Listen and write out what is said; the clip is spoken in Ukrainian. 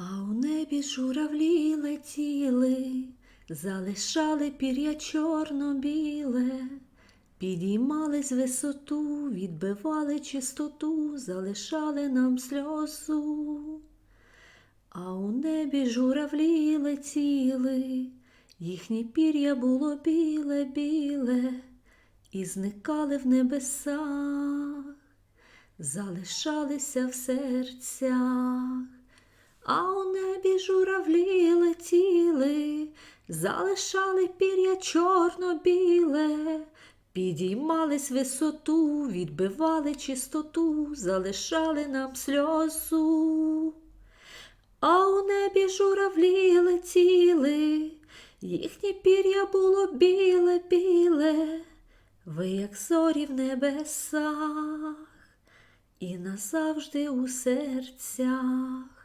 А у небі журавлі летіли, залишали пір'я чорно-біле, підіймались висоту, відбивали чистоту, залишали нам сльозу. А у небі журавлі летіли, їхнє пір'я було біле-біле, і зникали в небесах, залишалися в серцях. А у небі журавлі летіли, залишали пір'я чорно-біле, підіймались висоту, відбивали чистоту, залишали нам сльозу. А у небі журавлі летіли, їхнє пір'я було біле-біле, ви, як зорі в небесах, і назавжди у серцях.